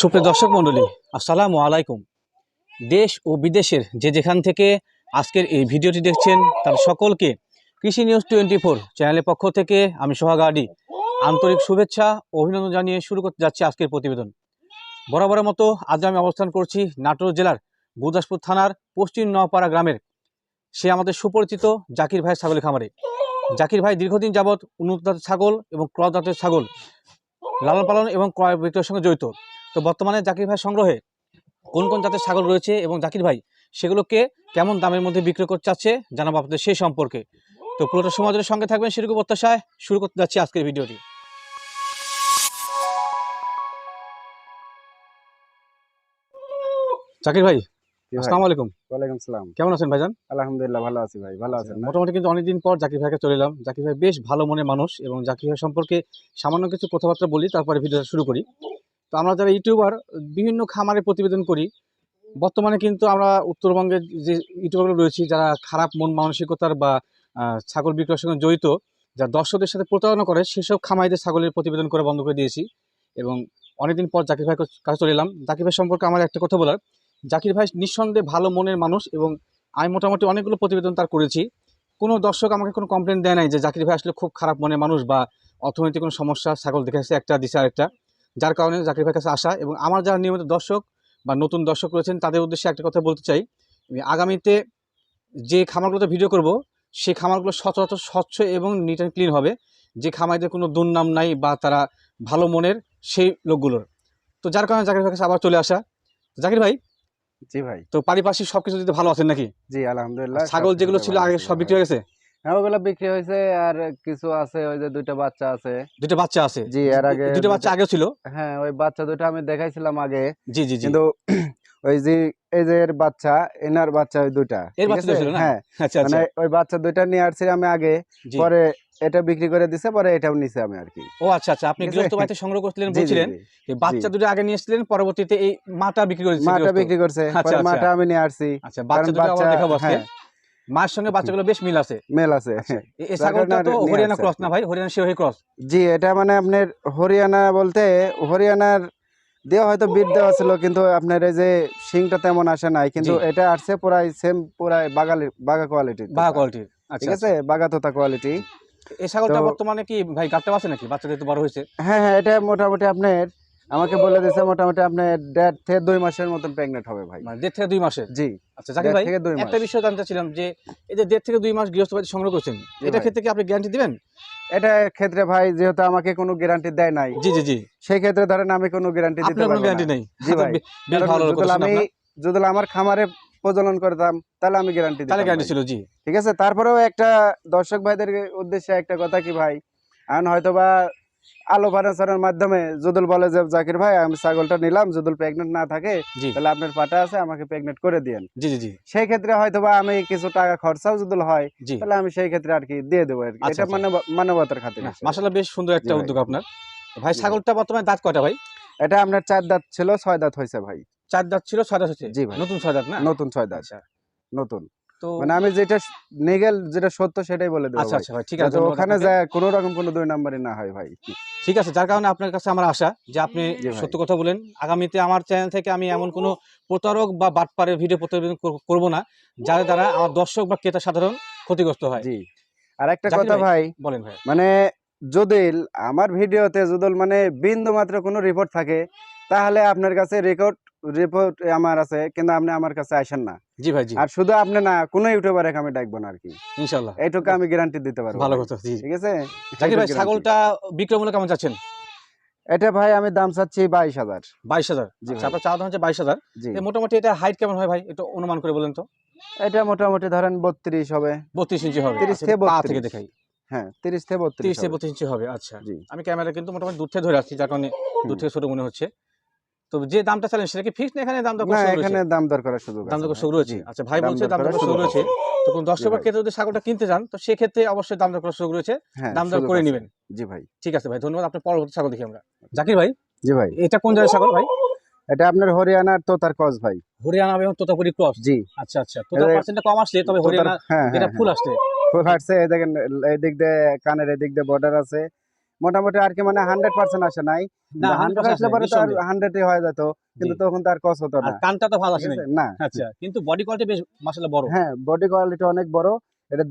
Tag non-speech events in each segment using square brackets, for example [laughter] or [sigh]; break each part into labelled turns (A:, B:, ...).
A: সুপ্রিয় দর্শক মণ্ডলী, আসসালামু আলাইকুম। দেশ ও বিদেশের যে যেখান থেকে আজকের এই ভিডিওটি দেখছেন, তার সকলকে কৃষি নিউজ টোয়েন্টি ফোর চ্যানেলের পক্ষ থেকে আমি সোহাগাডি আন্তরিক শুভেচ্ছা অভিনন্দন জানিয়ে শুরু করতে যাচ্ছি আজকের প্রতিবেদন। বরাবরের মতো আজ আমি অবস্থান করছি নাটোর জেলার গুরদাসপুর থানার পশ্চিম নওপাড়া গ্রামের। সে আমাদের সুপরিচিত জাকির ভাই ছাগলের খামারে। জাকির ভাই দীর্ঘদিন যাবৎ উন্নত জাতের ছাগল এবং ক্রস জাতের ছাগল লালন পালন এবং ক্রয় বিক্রয়ের সঙ্গে জড়িত। তো বর্তমানে জাকির ভাই সংগ্রহে কোন কোন জাতের ছাগল রয়েছে এবং জাকির ভাই সেগুলোকে কেমন দামের মধ্যে বিক্রি করতে চাচ্ছে জানাব আপনাদের সেই সম্পর্কে। তো পুরোটা সময় ধরে সঙ্গে থাকবেন সেরকম প্রত্যাশায়। শুরু করতে যাচ্ছি আজকের ভিডিওটি। জাকির ভাই আসসালামু আলাইকুম।
B: ওয়ালাইকুম সালাম।
A: কেমন আছেন ভাইজান?
B: আলহামদুলিল্লাহ ভালো আছি ভাই ভালো আছেন
A: মোটামুটি কিন্তু অনেকদিন পর জাকির ভাইকে চলে এলাম। জাকির ভাই বেশ ভালো মনের মানুষ এবং জাকির ভাই সম্পর্কে সামান্য কিছু কথাবার্তা বলি তারপরে ভিডিওটা শুরু করি। তো আমরা যারা ইউটিউবার, বিভিন্ন খামারে প্রতিবেদন করি, বর্তমানে কিন্তু আমরা উত্তরবঙ্গের যে ইউটিউবারগুলো রয়েছি, যারা খারাপ মন মানসিকতার বা ছাগল বিক্রয়ের সঙ্গে জড়িত, যা দর্শকদের সাথে প্রতারণা করে, সেসব খামারিদের ছাগলের প্রতিবেদন করে বন্ধ করে দিয়েছি। এবং অনেকদিন পর জাকির ভাই কাছে চলে এলাম। জাকির ভাই সম্পর্কে আমার একটা কথা বলার। জাকির ভাই নিঃসন্দেহে ভালো মনের মানুষ এবং আমি মোটামুটি অনেকগুলো প্রতিবেদন তার করেছি। কোনো দর্শক আমাকে কোনো কমপ্লেন দেয় নাই যে, জাকির ভাই আসলে খুব খারাপ মনের মানুষ বা অর্থনৈতিক কোনো সমস্যা, ছাগল দেখে আসছে একটা, দিছে আরেকটা। যার কারণে জাকির ভাইয়ের কাছে আসা এবং আমার যারা নিয়মিত দর্শক বা নতুন দর্শক রয়েছেন তাদের উদ্দেশ্যে একটা কথা বলতে চাই। আমি আগামীতে যে খামারগুলোতে ভিডিও করব সেই খামারগুলো সচরাচর স্বচ্ছ এবং নিট অ্যান্ড ক্লিন হবে। যে খামারিদের কোনো দুর্নাম নাই বা তারা ভালো মনের সেই লোকগুলোর। তো যার কারণে জাকির ভাইয়ের কাছে আবার চলে আসা। জাকির ভাই?
B: জি ভাই।
A: তো পারিপার্শ্বিক সব কিছু দিতে ভালো আছেন নাকি?
B: জি আলহামদুলিল্লাহ
A: ছাগল যেগুলো ছিল আগে সব বিক্রি হয়ে গেছে।
B: হ্যাঁ ওগুলো বিক্রি হয়েছে আর কিছু আছে ওই যে দুইটা বাচ্চা আছে।
A: দুটো বাচ্চা আছে?
B: জি এর আগে
A: দুটো বাচ্চা আগে ছিল?
B: হ্যাঁ ওই বাচ্চা দুটো আমি দেখাইছিলাম আগে।
A: জি জি
B: কিন্তু ওই যে এই যে এর বাচ্চা এনার বাচ্চা ওই দুইটা
A: এর বাচ্চা ছিল না?
B: হ্যাঁ।
A: আচ্ছা আচ্ছা।
B: মানে ওই বাচ্চা দুইটা নিয়ে আসছি আমি আগে পরে এটা বিক্রি করে দিছে পরে এটাও নিছে আমি আর কি।
A: ও আচ্ছা আচ্ছা। আপনি গৃহস্থ বাড়িতে সংগ্রহ করছিলেন বলছিলেন যে বাচ্চা। দুটো আগে নিয়ে এসেছিলেন পরবর্তীতে এই মাটা বিক্রি করেছে
B: মাটা বিক্রি করছে
A: আচ্ছা,
B: পরে। মাটা আমি নিয়ে আসছি।
A: আচ্ছা বাচ্চা দুটো আবার
B: বাচ্চা-
A: দেখা
B: হ্যাঁ।
A: সঙ্গে বাচ্চাগুলো বেশ মিল আছে।
B: মেল আছে।
A: এই ছাগলটা তো হরিয়ানা ক্রস না ভাই? হরিয়ানা শিরোহী ক্রস।
B: জি এটা মানে আপনার হরিয়ানা বলতে হরিয়ানার দেওয়া হয়তো বিট দেওয়া ছিল কিন্তু আপনার এই যে শিংটা তেমন আসে নাই। কিন্তু এটা আসছে পুরাই সেম পুরাই বাগালি বাগা কোয়ালিটি
A: বা কোয়ালিটির আচ্ছা
B: ঠিক আছে? বাগা তোতা কোয়ালিটি
A: আচ্ছা। এই ছাগলটা বর্তমানে কি ভাই গাটটা আছে নাকি? বাচ্চা যেহেতু বড় হয়েছে।
B: হ্যাঁ হ্যাঁ এটা মোটামুটি আপনার আমাকে বলে দিয়েছে মোটামুটি আপনি দেড় থেকে দুই মাসের মতন প্রেগনেন্ট হবে ভাই।
A: মানে দেড় থেকে দুই মাসের
B: জি।
A: আচ্ছা জাকির ভাই
B: থেকে দুই মাস।
A: একটা বিষয় জানতে চাচ্ছিলাম যে এই যে দেড় থেকে দুই মাস সংগ্রহ করছেন এটা ক্ষেত্রে কি আপনি গ্যারান্টি দিবেন?
B: এটা ক্ষেত্রে ভাই যেহেতু আমাকে কোনো গ্যারান্টি দেয় নাই
A: জি জি জি।
B: সেই ক্ষেত্রে ধরেন আমি কোনো গ্যারান্টি দিতে পারব
A: গ্যারান্টি নেই?
B: জি ভাই।
A: কথা
B: আমি যদি আমার খামারে প্রজনন করতাম তাহলে আমি গ্যারান্টি
A: তাহলে গ্যারান্টি ছিল জি।
B: ঠিক আছে? তারপরেও একটা দর্শক ভাইদের উদ্দেশ্যে একটা কথা কি ভাই? এখন হয়তো বা আলো ফার্নিচারের মাধ্যমে যদুল বলে যে জাকির ভাই আমি ছাগলটা নিলাম যদুল প্রেগনেন্ট না থাকে তাহলে আপনার পাটা আছে আমাকে প্রেগনেন্ট করে দিয়েন।
A: জি জি
B: সেই ক্ষেত্রে হয়তো বা আমি কিছু টাকা খরচাও যদুল হয় তাহলে আমি সেই ক্ষেত্রে আর কি দিয়ে দেবো আর কি।
A: আচ্ছা,
B: এটা। মানব মানবতার খাতির
A: মাসাল্লাহ বেশ সুন্দর একটা উদ্যোগ আপনার। ভাই ছাগলটা বর্তমানে দাঁত কয়টা ভাই?
B: এটা আপনার চার দাঁত ছিল ছয় দাঁত হয়েছে ভাই।
A: চার দাঁত ছিল ছয় দাঁত হচ্ছে
B: জি ভাই।
A: নতুন ছয় দাঁত না?
B: নতুন ছয় দাঁত।
A: আচ্ছা।
B: নতুন।
A: তো
B: মানে আমি যেটা নেগেল যেটা সত্য সেটাই বলে দেবো
A: আচ্ছা আচ্ছা ভাই ঠিক আছে
B: ওখানে। যায় কোনো রকম কোনো দুই নাম্বারই না হয় ভাই।
A: ঠিক আছে যার কারণে আপনার কাছে আমার আশা যে আপনি সত্য কথা বলেন। আগামীতে আমার চ্যানেল থেকে আমি এমন কোনো প্রতারক বা বাটপারের ভিডিও প্রতিবেদন কর- করব না যার দ্বারা আমার দর্শক বা ক্রেতা সাধারণ ক্ষতিগ্রস্ত হয়।
B: জি। আর একটা কথা ভাই
A: বলেন ভাই।
B: মানে যদি আমার ভিডিওতে যদি মানে বিন্দু মাত্র কোনো রিপোর্ট থাকে তাহলে আপনার কাছে রেকর্ড রিপোর্ট আমার আছে কিন্তু আপনি আমার কাছে আসেন না।
A: জি ভাই জি।
B: আর শুধু আপনি না কোনো ইউটিউবারে আমি ডাকবো না আর কি
A: ইনশাল্লাহ
B: এইটুকু আমি গ্যারান্টি দিতে পারব।
A: ভালো কথা জি।
B: ঠিক আছে?
A: জাকির ভাই ছাগলটা বিক্রয় মূল্য কেমন চাচ্ছেন?
B: এটা ভাই আমি দাম চাচ্ছি বাইশ হাজার।
A: বাইশ হাজার?
B: জি
A: আচ্ছা। আপনার চাওয়া দাম হচ্ছে বাইশ হাজার। মোটামুটি এটা হাইট কেমন হয় ভাই? একটু অনুমান করে বলেন তো।
B: এটা মোটামুটি ধরেন বত্রিশ হবে।
A: বত্রিশ ইঞ্চি হবে।
B: 30
A: আচ্ছা,
B: থেকে
A: পা
B: 32
A: থেকে দেখাই।
B: হ্যাঁ তিরিশ থেকে বত্রিশ
A: তিরিশ থেকে বত্রিশ ইঞ্চি হবে আচ্ছা।
B: জি।
A: আমি ক্যামেরা কিন্তু মোটামুটি দূর থেকে ধরে আসছি যার কারণে দূর থেকে ছোট মনে হচ্ছে। তো যে দামটা সেটা কি ফিক্স না এখানে দাম দর
B: এখানে দাম দর করার সুযোগ
A: দাম দর রয়েছে আচ্ছা ভাই বলছে দাম দর
B: করার
A: শুরু
B: সুযোগ
A: রয়েছে তো কোন দর্শক বা
B: ভাই।
A: যদি ছাগলটা কিনতে চান তো সেক্ষেত্রে অবশ্যই দাম দর করার সুযোগ রয়েছে।
B: হ্যাঁ
A: দাম দর করে নেবেন।
B: জি ভাই।
A: ঠিক আছে ভাই ধন্যবাদ। আপনার পরবর্তী ছাগল দেখি আমরা। জাকির ভাই
B: জি ভাই।
A: এটা কোন ছাগল ভাই?
B: এটা আপনার হরিয়ানার তোতার কস ভাই।
A: হরিয়ানা এবং তোতাপুরি ক্রস।
B: জি।
A: আচ্ছা আচ্ছা। তোতার পার্সেন্টটা কম আসলে তবে হরিয়ানা
B: হ্যাঁ হ্যাঁ
A: ফুল আসলে
B: ফুল হাঁটছে এই দেখেন এই দিক দিয়ে কানের এই দিক দিয়ে বর্ডার আছে। মোটামুটি আর কি মানে হান্ড্রেড পার্সেন্ট আসে নাই। হান্ড্রেড আসলে পরে তো আর হয়ে যেত কিন্তু
A: জি।
B: তখন তার কস হতো না।
A: কানটা তো ভালো আসে
B: না।
A: আচ্ছা কিন্তু বডি কোয়ালিটি বেশ মাশাআল্লাহ বড়।
B: হ্যাঁ বডি কোয়ালিটি অনেক বড়। এটা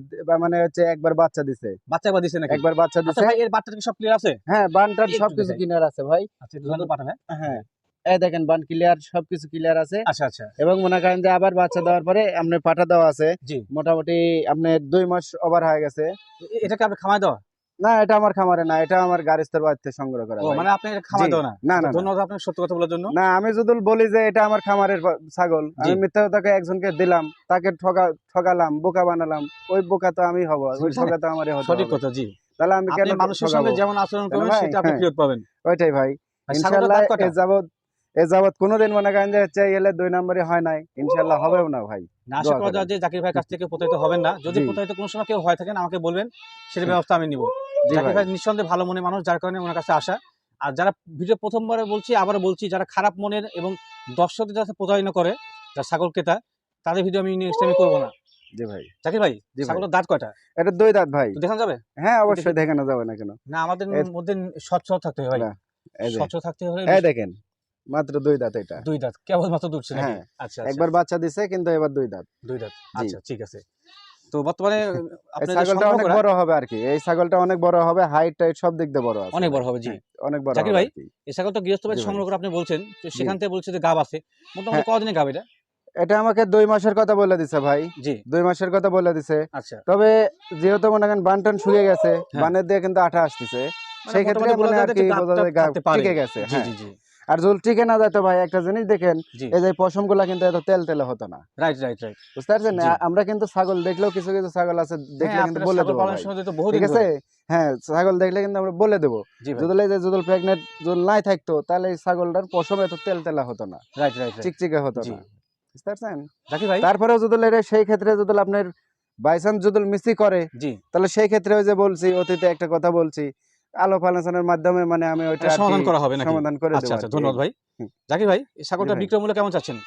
B: মানে হচ্ছে একবার বাচ্চা দিছে।
A: বাচ্চা একবার দিছে নাকি?
B: একবার বাচ্চা
A: আচ্ছা
B: দিছে।
A: ভাই এর বাচ্চাটা কি সব ক্লিয়ার আছে?
B: হ্যাঁ বানটার সবকিছু ক্লিয়ার আছে ভাই।
A: আচ্ছা পাঠাবে
B: হ্যাঁ। এই দেখেন বান ক্লিয়ার সবকিছু ক্লিয়ার আছে।
A: আচ্ছা আচ্ছা।
B: এবং মনে করেন যে আবার বাচ্চা দেওয়ার পরে আপনার পাঠা দেওয়া আছে। মোটামুটি আপনার দুই মাস ওভার হয়ে গেছে।
A: এটাকে আপনি খামায় দেওয়া
B: না এটা আমার খামারে না এটা আমার গাড়িস্তর বাড়িতে সংগ্রহ করা
A: মানে আপনি খামায় না?
B: না,
A: আচ্ছা,
B: না, না।
A: ধন্যবাদ সত্য কথা বলার জন্য।
B: না আমি যদি বলি যে এটা আমার খামারের ছাগল। আমি মিথ্যা কথাকে একজনকে দিলাম তাকে ঠকা ঠকালাম বোকা বানালাম ওই বোকা তো আমি হব ওই [laughs] ঠকা তো আমারই হতে
A: সঠিক কথা জি।
B: তাহলে আমি কেন
A: মানুষের? সঙ্গে যেমন আচরণ করবেন
B: ভাই?
A: সেটা আপনি
B: হ্যাঁ।
A: ফেরত পাবেন।
B: ওইটাই ভাই।
A: ভাই, কয়টা?
B: এ যাবৎ এ যাবৎ কোনোদিন মনে করেন যে হচ্ছে এলে দুই নম্বরই হয় নাই। ইনশাল্লাহ হবেও না ভাই।
A: না আশা করা যায় যে জাকির ভাইয়ের কাছ থেকে প্রতারিত হবেন না। যদি। প্রতারিত কোনো সময় কেউ হয়ে থাকেন আমাকে বলবেন সেটা ব্যবস্থা আমি নিব। জাকির
B: ভাই।
A: ভাই নিঃসন্দেহে ভালো মনে মানুষ যার কারণে ওনার কাছে আসা। আর যারা ভিডিও প্রথমবারে বলছি আবার বলছি যারা খারাপ মনের এবং দর্শকদের যাতে প্রতারণা করে যারা ছাগল ক্রেতা তাদের ভিডিও আমি নেক্সট টাইম করব না।
B: জি ভাই।
A: জাকির ভাই ছাগলের দাঁত কয়টা?
B: এটা দুই দাঁত ভাই।
A: দেখানো যাবে?
B: হ্যাঁ অবশ্যই দেখানো যাবে না কেন?
A: না আমাদের মধ্যে স্বচ্ছ থাকতে হবে ভাই।
B: না, এই যে।
A: স্বচ্ছ থাকতে হলে
B: এই দেখেন মাত্র দুই দাঁত এটা।
A: দুই দাঁত কেবল মাত্র দুধছে নাকি?
B: হ্যাঁ,
A: আচ্ছা
B: একবার বাচ্চা দিছে কিন্তু এবার দুই দাঁত।
A: দুই দাঁত। আচ্ছা ঠিক আছে। তো বর্তমানে আপনার
B: ছাগলটা অনেক বড় হবে আর কি। এই ছাগলটা অনেক বড় হবে হাইট টাইট সব দিক দিয়ে বড় আছে।
A: অনেক বড় হবে জি।
B: হ্যাঁ, অনেক বড়
A: জাকির ভাই, এই ছাগল তো গৃহস্থ বাড়ি। সংগ্রহ করে আপনি বলছেন তো সেখান থেকে বলছে যে গাব আছে। মোটামুটি
B: হ্যাঁ।
A: কদিনে গাব এটা?
B: এটা আমাকে দুই মাসের কথা বলে দিছে ভাই।
A: জি।
B: দুই মাসের কথা বলে দিছে।
A: আচ্ছা।
B: তবে যেহেতু মনে করেন বানটান শুয়ে গেছে
A: হ্যাঁ।
B: বানের দিয়ে কিন্তু আঠা আসতেছে
A: মানে
B: সেই ক্ষেত্রে মানে আর কি বোঝা যায় গেছে
A: জি জি।
B: আর যদি টিকে না যেত ভাই একটা জিনিস দেখেন এই যে পশমগুলা কিন্তু এত তেল তেলে হতো না।
A: রাইট রাইট রাইট
B: বুঝতে পারছেন? আমরা কিন্তু ছাগল দেখলেও কিছু কিছু ছাগল আছে দেখলে কিন্তু বলে দেবো ঠিক আছে? হ্যাঁ ছাগল দেখলে কিন্তু আমরা বলে দেবো। যদি যে যদি প্রেগনেন্ট যদি নাই থাকতো তাহলে এই ছাগলটার পশম এত তেল তেলা হতো না।
A: রাইট রাইট
B: চিকচিকে হতো। না। বুঝতে পারছেন?
A: ভাই?
B: তারপরেও যদি সেই ক্ষেত্রে যদি আপনার বাইসান যদি মিসি করে
A: জি।
B: তাহলে সেই ক্ষেত্রে ওই যে বলছি অতীতে একটা কথা বলছি আলো ফালাসানের মাধ্যমে মানে আমি ওইটা
A: সমাধান করা হবে নাকি?
B: সমাধান করে
A: আচ্ছা আচ্ছা ধন্যবাদ ভাই। জাকির ভাই এই ছাগলটা বিক্রয় মূল্য কেমন চাচ্ছেন?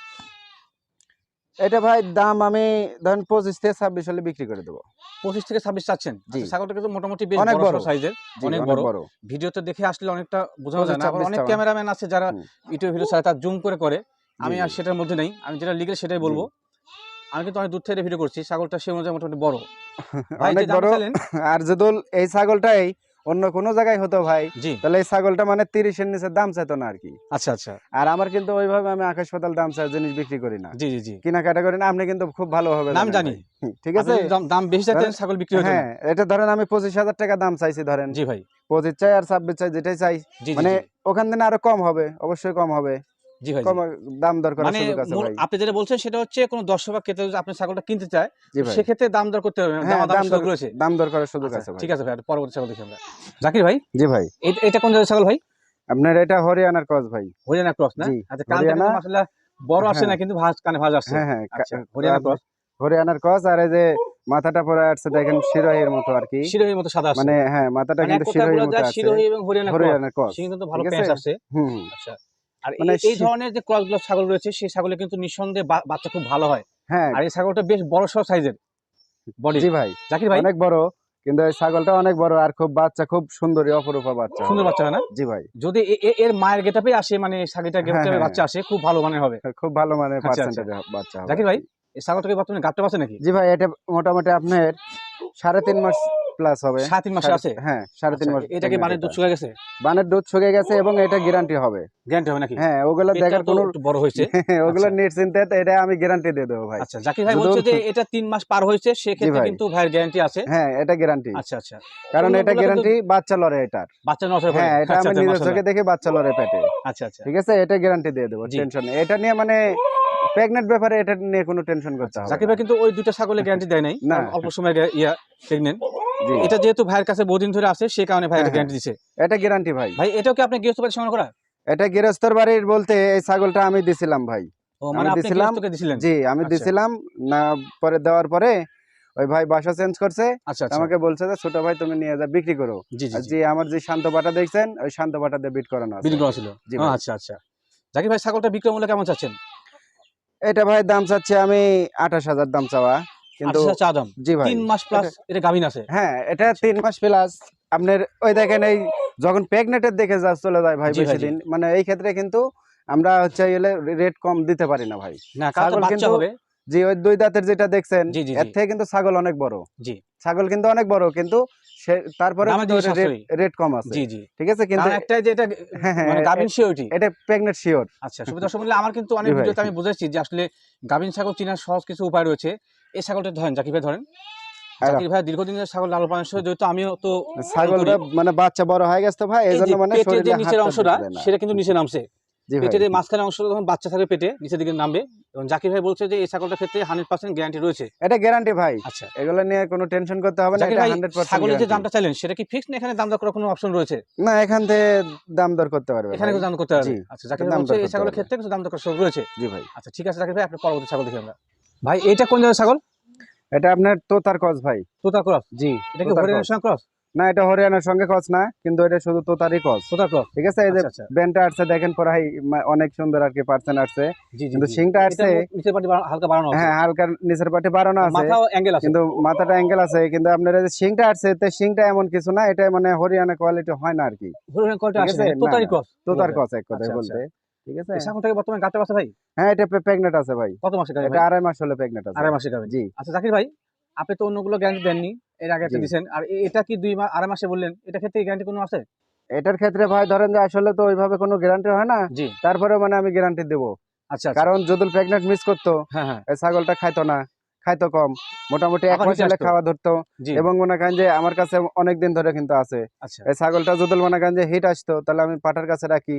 B: এটা ভাই দাম আমি ধরেন পঁচিশ থেকে ছাব্বিশ হলে বিক্রি করে দেবো।
A: পঁচিশ থেকে ছাব্বিশ চাচ্ছেন? আচ্ছা, ছাগলটা কিন্তু মোটামুটি বেশ
B: অনেক
A: বড়। সাইজের অনেক বড়।
B: বড়।
A: ভিডিওতে দেখে আসলে অনেকটা বোঝানো যায় না। অনেক ক্যামেরাম্যান আছে যারা ইউটিউব ভিডিও ছাড়া তার জুম করে করে। আমি আর সেটার মধ্যে নেই। আমি যেটা লিগেল সেটাই বলব। আমি কিন্তু অনেক দূর থেকে ভিডিও করছি। ছাগলটা সে অনুযায়ী মোটামুটি বড়। [laughs] [laughs]
B: আর যদি এই ছাগলটাই অন্য কোনো জায়গায় হতো ভাই।
A: জি।
B: তাহলে এই ছাগলটা মানে তিরিশের নিচে দাম চাইতো না আর কি
A: আচ্ছা আচ্ছা।
B: আর আমার কিন্তু ওইভাবে আমি আকাশ পাতাল দাম চাই জিনিস বিক্রি করি না।
A: জি জি জি।
B: কেনাকাটা করি না আপনি কিন্তু খুব ভালোভাবে
A: নাম
B: জানেন
A: জানি।
B: ঠিক আছে?
A: দাম- বেশি চাইতেন ছাগল বিক্রি হতো
B: হ্যাঁ এটা ধরেন আমি পঁচিশ হাজার টাকা দাম চাইছি ধরেন।
A: জি ভাই।
B: পঁচিশ চাই আর ছাব্বিশ চাই যেটাই চাই। মানে ওখান থেকে আরও কম হবে অবশ্যই কম হবে।
A: জি ভাই
B: কম দাম দর
A: মানে আপনি যেটা বলছেন সেটা হচ্ছে কোনো দর্শক বা ক্রেতা যদি আপনি ছাগলটা কিনতে চায় সেক্ষেত্রে দাম দর করতে হবে
B: হ্যাঁ
A: দাম
B: দাম দর
A: রয়েছে
B: দাম দর করার সুযোগ
A: আচ্ছা,
B: আছে
A: ঠিক আছে ভাই পরবর্তী ছাগল দেখি আমরা। জাকির ভাই?
B: জি ভাই।
A: এটা- কোন জাতের ছাগল ভাই?
B: আপনার এটা হরিয়ানার ভাই।
A: হরিয়ানা ক্রস না? আচ্ছা কানটা। বড় আসে না
B: হ্যাঁ।
A: কিন্তু ভাঁজ কানে ভাঁজ আসছে।
B: হ্যাঁ
A: আচ্ছা হরিয়ানা ক্রস।
B: হরিয়ানার আর এই যে মাথাটা পরে আসছে দেখেন শিরোহির মতো আর কি।
A: শিরোহির মতো সাদা
B: মানে হ্যাঁ মাথাটা
A: মানে
B: কিন্তু
A: কথায়
B: মতো আছে।
A: শিরোহি এবং হরিয়ানা ক্রস। কিন্তু ভালো
B: আছে? হুম।
A: আচ্ছা। আর
B: মানে
A: এই- ধরনের যে ক্রসগুলো ছাগল রয়েছে সেই ছাগলে কিন্তু নিঃসন্দেহে বাচ্চা খুব ভালো হয়।
B: হ্যাঁ।
A: আর এই ছাগলটা বেশ বড় সড় সাইজের বডি
B: জি ভাই।
A: জাকির ভাই?
B: অনেক বড় কিন্তু এই ছাগলটা অনেক বড় আর খুব বাচ্চা খুব সুন্দরী অপরূপা বাচ্চা।
A: সুন্দর বাচ্চা হয় না?
B: জি ভাই।
A: যদি এর মায়ের গেটাপে আসে মানে সাগিটা গেটাপে
B: হ্যাঁ,
A: বাচ্চা আসে খুব ভালো মানে হবে।
B: খুব ভালো মানে
A: আচ্ছা,
B: পার্সেন্টেজ বাচ্চা হবে।
A: জাকির ভাই এই ছাগলটাকে বর্তমানে গাপটা আছে নাকি?
B: জি ভাই এটা মোটামুটি আপনার সাড়ে তিন মাস প্লাস হবে।
A: সাড়ে তিন মাসে আছে?
B: হ্যাঁ সাড়ে তিন মাস
A: আচ্ছা, এটা কি বানের দুধ শুকিয়ে গেছে?
B: বানের দুধ শুকিয়ে গেছে এবং এটা গ্যারান্টি হবে।
A: গ্যারান্টি হবে নাকি?
B: হ্যাঁ ওগুলো দেখার কোনো
A: বড় হয়েছে।
B: ওগুলো। নিশ্চিন্তে এটা আমি গ্যারান্টি দিয়ে দেবো ভাই।
A: আচ্ছা জাকির ভাই বলছে যে এটা তিন মাস পার হয়েছে সেক্ষেত্রে কিন্তু ভাইয়ের গ্যারান্টি আছে।
B: হ্যাঁ এটা গ্যারান্টি
A: আচ্ছা আচ্ছা।
B: কারণ এটা গ্যারান্টি বাচ্চা লড়ে এটার।
A: বাচ্চা নষ্ট
B: হ্যাঁ এটা
A: আচ্ছা,
B: আমি
A: আচ্ছা,
B: নিজের চোখে দেখে বাচ্চা লড়ে পেটে।
A: আচ্ছা আচ্ছা।
B: ঠিক আছে? এটা গ্যারান্টি দিয়ে দেবো টেনশন এটা নিয়ে মানে প্রেগনেন্ট ব্যাপারে এটা নিয়ে কোনো টেনশন করতে হবে
A: জাকির ভাই কিন্তু ওই দুইটা ছাগলের গ্যারান্টি দেয় নাই। অল্প সময় ইয়া প্রেগনেন্ট। এটা যেহেতু ভাইয়ের কাছে বহুদিন ধরে আছে সেই কারণে ভাই
B: হ্যাঁ,
A: গ্যারান্টি দিছে।
B: এটা গ্যারান্টি ভাই।
A: ভাই এটাও কি আপনি গৃহস্থ বাড়ি সংগ্রহ করা?
B: এটা গৃহস্থর বাড়ির বলতে এই ছাগলটা আমি দিছিলাম ভাই।
A: ও মানে
B: আমি দিছিলাম- জি আমি
A: আচ্ছা।
B: দিছিলাম না পরে দেওয়ার পরে ওই ভাই বাসা চেঞ্জ করছে।
A: আচ্ছা আচ্ছা।
B: আমাকে বলছে যে ছোট ভাই তুমি নিয়ে যা বিক্রি করো।
A: জি
B: আমার যে শান্ত পাটা দেখছেন ওই শান্ত পাটা দিয়ে বিট করানো আছে।
A: বিক্রি করা ছিল?
B: জি
A: আচ্ছা আচ্ছা। জাকির ভাই ছাগলটা বিক্রয় মূল্য কেমন চাচ্ছেন?
B: এটা ভাই দাম চাচ্ছে আমি আঠাশ হাজার দাম চাওয়া। কিন্তু জি ভাই।
A: তিন মাস প্লাস এটা গাভিন আছে।
B: হ্যাঁ এটা তিন মাস প্লাস আপনার ওই দেখেন এই যখন প্রেগনেন্টের দেখে যা চলে যায় ভাই বেশি দিন মানে এই ক্ষেত্রে কিন্তু আমরা হচ্ছে এলে রেট কম দিতে পারি না ভাই।
A: না
B: ছাগল কিন্তু- জি ওই দুই দাঁতের যেটা দেখছেন এর থেকে কিন্তু ছাগল অনেক বড়।
A: জি।
B: ছাগল কিন্তু অনেক বড় কিন্তু তারপরে। রেট কম আছে।
A: জি জি।
B: ঠিক আছে কিন্তু
A: একটাই যে এটা
B: হ্যাঁ, হ্যাঁ,
A: মানে গাভিন সিওরিটি
B: এটা প্রেগনেন্ট শিওর
A: আচ্ছা সুবিধা মূল্যে আমার কিন্তু অনেক ভিডিওতে আমি বুঝেছি যে আসলে গাভিন ছাগল চিনার সহজ কিছু উপায় রয়েছে। এই ছাগলটা ধরেন জাকির ভাই ধরেন। জাকির ভাই দীর্ঘদিন ছাগল যেহেতু আমিও তো
B: ছাগলটা মানে বাচ্চা বড় হয়ে গেছে তো ভাই মানে
A: পেটের যে নিচের অংশটা সেটা কিন্তু নিচে নামছে। পেটের মাঝখানে অংশটা যখন বাচ্চা থাকবে পেটে নিচের দিকে নামবে। এবং জাকির ভাই বলছে যে এই ছাগলটার ক্ষেত্রে হান্ড্রেড পার্সেন্ট গ্যারান্টি রয়েছে।
B: এটা গ্যারান্টি ভাই।
A: আচ্ছা।
B: এগুলো নিয়ে কোনো টেনশন করতে হবে না
A: জাকির
B: এটা
A: ভাই
B: 100%
A: ছাগলের যে দামটা চাইলেন সেটা কি না এখানে দাম দর করার কোনো অপশন রয়েছে?
B: না এখান থেকে দাম দর করতে পারবে
A: এখানে দাম করতে আচ্ছা জাকির ভাই
B: দাম
A: বলছে
B: দর
A: এই ছাগলের ক্ষেত্রে কিছু দাম দর করার সুযোগ রয়েছে।
B: জি ভাই।
A: আচ্ছা ঠিক আছে জাকির ভাই আপনার পরবর্তী ছাগল দেখি আমরা। ভাই এটা কোন জায়গায় ছাগল?
B: এটা আপনার তোতার কস ভাই।
A: তোতা ক্রস?
B: জি
A: এটা কি হরিয়ানার সঙ্গে ক্রস?
B: না এটা হরিয়ানার সঙ্গে কস না কিন্তু এটা শুধু তোতারই কস
A: তোতা ক্রস?
B: ঠিক আছে এই যে
A: আচ্ছা আচ্ছা।
B: ব্যান্ডটা আসছে দেখেন পরাই অনেক সুন্দর আর কি পার্সেন্ট আসছে। কিন্তু
A: এটা
B: আসছে।
A: নিচের পাটি হালকা বাড়ানো আছে।
B: হ্যাঁ হালকা নিচের পাটি বাড়ানো আছে।
A: মাথাও অ্যাঙ্গেল আছে।
B: কিন্তু মাথাটা অ্যাঙ্গেল আছে কিন্তু আপনার এই যে শিংটা আসছে তো শিংটা এমন কিছু না এটা মানে হরিয়ানা কোয়ালিটি হয় না আর কি।
A: হরিয়ানা কোয়ালিটি
B: আছে?
A: তোতারই ক্রস।
B: তোতার কস এক কথায়
A: আচ্ছা,
B: বলতে। ঠিক আছে?
A: এই ছাগলটাকে বর্তমানে গাতে আছে ভাই?
B: হ্যাঁ এটা প্রেগনেন্ট আছে ভাই।
A: কত মাসে গাবে
B: এটা আড়াই মাস হলে প্রেগনেন্ট আছে।
A: আড়াই মাসে গাবে
B: জি।
A: আচ্ছা জাকির ভাই আপনি তো অন্যগুলো গ্যারান্টি দেননি এর আগে একটা দিয়েছেন আর এটা কি দুই মাস আড়াই মাসে বললেন? এটা ক্ষেত্রে গ্যারান্টি কোনো আছে?
B: এটার ক্ষেত্রে ভাই ধরেন যে আসলে তো ওইভাবে কোনো গ্যারান্টি হয় না তারপরে মানে আমি গ্যারান্টি দেবো।
A: আচ্ছা আচ্ছা।
B: কারণ যদি প্রেগনেন্ট মিস করতো
A: হ্যাঁ হ্যাঁ।
B: ছাগলটা খাইতো না। খাইতো কম। মোটামুটি এক মাস হলে খাওয়া ধরতো। এবং মনে করেন যে আমার কাছে অনেক দিন ধরে কিন্তু আছে।
A: আচ্ছা।
B: এই ছাগলটা যদি মনে করেন যে হিট আসতো তাহলে আমি পাটার কাছে রাখি।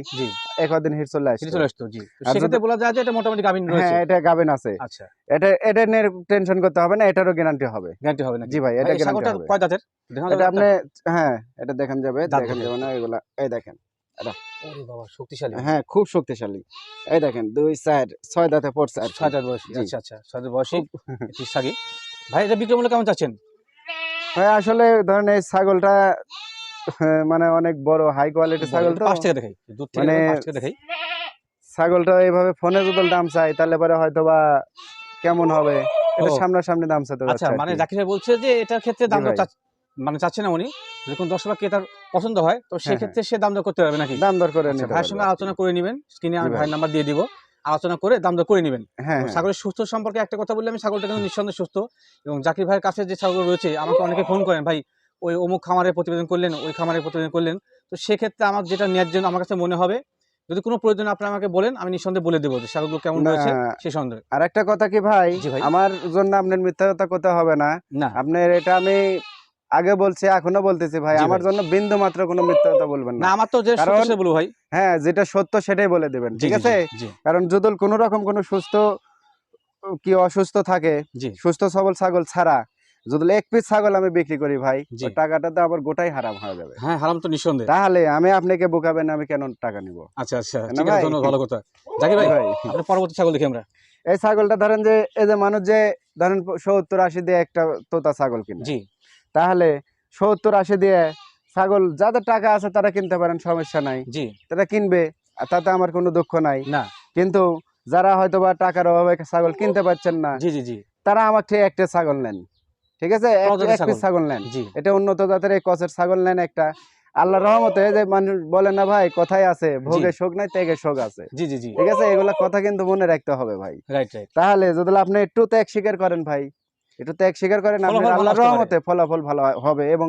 B: একদিন হিট চলে আসতো।
A: চলে আসতো জি। সেক্ষেত্রে বলা যায় যে এটা মোটামুটি গাভিন রয়েছে।
B: হ্যাঁ এটা গাবেন আছে।
A: আচ্ছা।
B: এটা এটা নিয়ে টেনশন করতে হবে না এটারও গ্যারান্টি হবে।
A: গ্যারান্টি হবে না
B: জি ভাই এটা
A: এই
B: গ্যারান্টি হবে।
A: কয় দাঁতের
B: এটা আপনি হ্যাঁ এটা দেখেন যাবে দেখেন যাবে না এগুলা এই দেখেন?
A: ওরে বাবা শক্তিশালী।
B: হ্যাঁ খুব শক্তিশালী। এই দেখেন দুই সাইড ছয় দাঁতে পড়ছে আর
A: ছয় দাঁত বয়সী আচ্ছা আচ্ছা ছয় দাঁত বয়সী তিসাগি ভাই এটা বিক্রয় মূল্য কেমন চাচ্ছেন?
B: ভাই আসলে ধরেন এই ছাগলটা মানে অনেক বড় হাই কোয়ালিটি ছাগল তো।
A: পাশ থেকে দেখাই দূর থেকে
B: মানে-
A: পাশ থেকে দেখাই।
B: ছাগলটা এইভাবে ফোনে যদি দাম চাই তাহলে পরে হয়তো বা কেমন হবে? এটা। সামনাসামনি দাম চাইতে
A: আচ্ছা মানে জাকির ভাই বলছে যে এটার ক্ষেত্রে দাম মানে চাচ্ছে না উনি। দশ টাকা ক্রেতার পছন্দ হয় তো
B: হ্যাঁ,
A: সে দাম দর করতে পারবে নাকি?
B: দাম দর করে
A: আচ্ছা, ভাইয়ের সঙ্গে আলোচনা করে নেবেন স্ক্রিনে আমি
B: ভাই।
A: ভাইয়ের নাম্বার দিয়ে দিব। আলোচনা করে দাম দর করে নেবেন।
B: হ্যাঁ হ্যাঁ।
A: ছাগলের সুস্থ সম্পর্কে একটা কথা বললে আমি ছাগলটা কিন্তু নিঃসন্দেহে সুস্থ। এবং জাকির ভাইয়ের কাছে যে ছাগল রয়েছে আমাকে অনেকে ফোন করেন ভাই ওই অমুক খামারে প্রতিবেদন করলেন ওই খামারে প্রতিবেদন করলেন। তো সেক্ষেত্রে আমার যেটা নেওয়ার জন্য আমার কাছে মনে হবে যদি কোনো প্রয়োজন আপনি আমাকে বলেন আমি নিঃসন্দেহে বলে দেবো যে ছাগলগুলো কেমন রয়েছে সেই সন্দেহে।
B: আর একটা কথা কি ভাই। আমার জন্য আপনার মিথ্যা কথা হবে না।
A: না।
B: আপনার এটা আমি আগে বলছি এখনও বলতেছি ভাই আমার জন্য বিন্দু মাত্র কোনো মিথ্যা বলবেন
A: না। আমার তো যে বলব ভাই।
B: হ্যাঁ যেটা সত্য সেটাই বলে দেবেন ঠিক আছে? কারণ যদি কোনো রকম কোনো সুস্থ কি অসুস্থ থাকে সুস্থ সবল ছাগল ছাড়া যদি এক পিস ছাগল আমি বিক্রি করি ভাই টাকাটা তো আবার গোটাই হারাম হয়ে যাবে।
A: হ্যাঁ হারাম তো নিঃসন্দেহে।
B: তাহলে আমি আপনাকে বোকাবেন আমি কেন টাকা নিব?
A: আচ্ছা আচ্ছা ঠিক আছে ভালো কথা। জাকির ভাই পরবর্তী ছাগল দেখি আমরা।
B: এই ছাগলটা ধরেন যে এই যে মানুষ যে ধরেন সত্তর আশি দিয়ে একটা তোতা ছাগল কিনে।
A: জি।
B: তাহলে সত্তর আশি দিয়ে ছাগল যাদের টাকা আছে তারা কিনতে পারেন সমস্যা নাই।
A: জি।
B: তারা কিনবে তাতে আমার কোনো দুঃখ নাই।
A: না।
B: কিন্তু যারা হয়তো বা টাকার অভাবে ছাগল কিনতে পারছেন না
A: জি জি জি।
B: তারা আমার থেকে একটা ছাগল নেন। ঠিক আছে? এক- পিস
A: ছাগল।
B: নেন।
A: জি।
B: এটা উন্নত জাতের এই কচের ছাগল নেন একটা। আল্লাহ রহমতে যে মানুষ বলে না ভাই কথাই আছে ভোগে শোক নাই তেগে শোক আছে।
A: জি জি জি।
B: ঠিক আছে? এগুলা কথা কিন্তু মনে রাখতে হবে ভাই।
A: Right right.
B: তাহলে যদি আপনি একটু ত্যাগ স্বীকার করেন ভাই একটু ত্যাগ স্বীকার করেন
A: ফলাফল
B: আপনার আল্লাহ রহমতে ফলাফল ভালো হবে এবং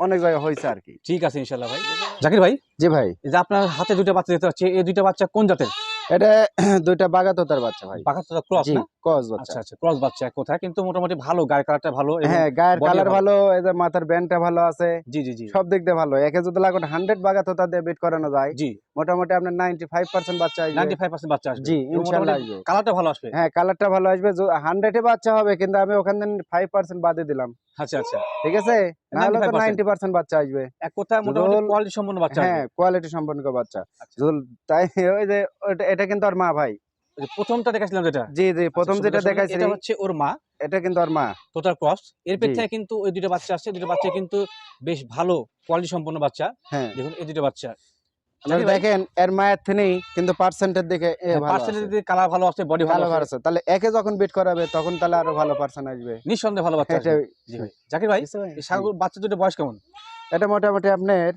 B: অনেক জায়গায় হয়েছে আর কি।
A: ঠিক আছে ইনশাল্লাহ ভাই। জাকির ভাই?
B: জি ভাই।
A: যে আপনার হাতে দুটো বাচ্চা দেখতে পাচ্ছি এই দুটো বাচ্চা কোন জাতের?
B: এটা [clears throat] দুইটা বাগাতোতার বাচ্চা ভাই।
A: ক্রস না?
B: কস বাচ্চা।
A: আচ্ছা আচ্ছা ক্রস বাচ্চা এক কোথায়। কিন্তু মোটামুটি ভালো গায়ের কালারটা ভালো
B: হ্যাঁ গায়ের কালার
A: ভালো।
B: মাথার ব্যান্ডটা ভালো আছে।
A: জি জি জি।
B: সব দিক দিয়ে ভালো। একে যদি লাগুন হান্ড্রেড বাগাতোতা দিয়ে বিট করানো যায়।
A: জি।
B: মোটামুটি আপনার নাইনটি ফাইভ পার্সেন্ট বাচ্চা আসবে।
A: নাইনটি ফাইভ পার্সেন্ট বাচ্চা আসবে।
B: জি আসবে।
A: কালারটা ভালো আসবে?
B: হ্যাঁ কালারটা ভালো আসবে। হান্ড্রেডে বাচ্চা হবে কিন্তু আমি ওখানে ফাইভ পার্সেন্ট বাদে দিলাম।
A: আচ্ছা আচ্ছা।
B: ঠিক আছে? নাহলে তো
A: 95%
B: বাচ্চা আসবে।
A: এক কথায় মোটামুটি কোয়ালিটি সম্পন্ন বাচ্চা
B: হ্যাঁ কোয়ালিটি সম্পন্ন বাচ্চা।
A: আচ্ছা।
B: তাই ওই যে এটা কিন্তু আর মা ভাই।
A: প্রথমটা দেখাছিলাম যেটা?
B: জি জি প্রথম
A: আচ্ছা,
B: যেটা
A: সুবিধা
B: দেখাইছি
A: এটা হচ্ছে ওর মা।
B: এটা কিন্তু ওর মা।
A: ক্রস এর। পেছনে কিন্তু ওই দুটো বাচ্চা আসছে দুটো বাচ্চা কিন্তু বেশ ভালো কোয়ালিটি সম্পন্ন বাচ্চা।
B: হ্যাঁ।
A: দেখুন এই দুটো বাচ্চা।
B: দেখেন এর মায়ের থেকেই কিন্তু পার্সেন্টের দিকে
A: পার্সেন্টেজ
B: আছে।
A: কালার ভালো আছে বডি ভালো আছে।
B: তাহলে একে যখন বিট করাবে তখন তাহলে আরও ভালো পার্সেন্ট আসবে।
A: নিঃসন্দেহে ভালো বাচ্চা আসবে। জি ভাই। জাকির ভাই ছাগল বাচ্চা দুটো বয়স কেমন?
B: এটা মোটামুটি আপনার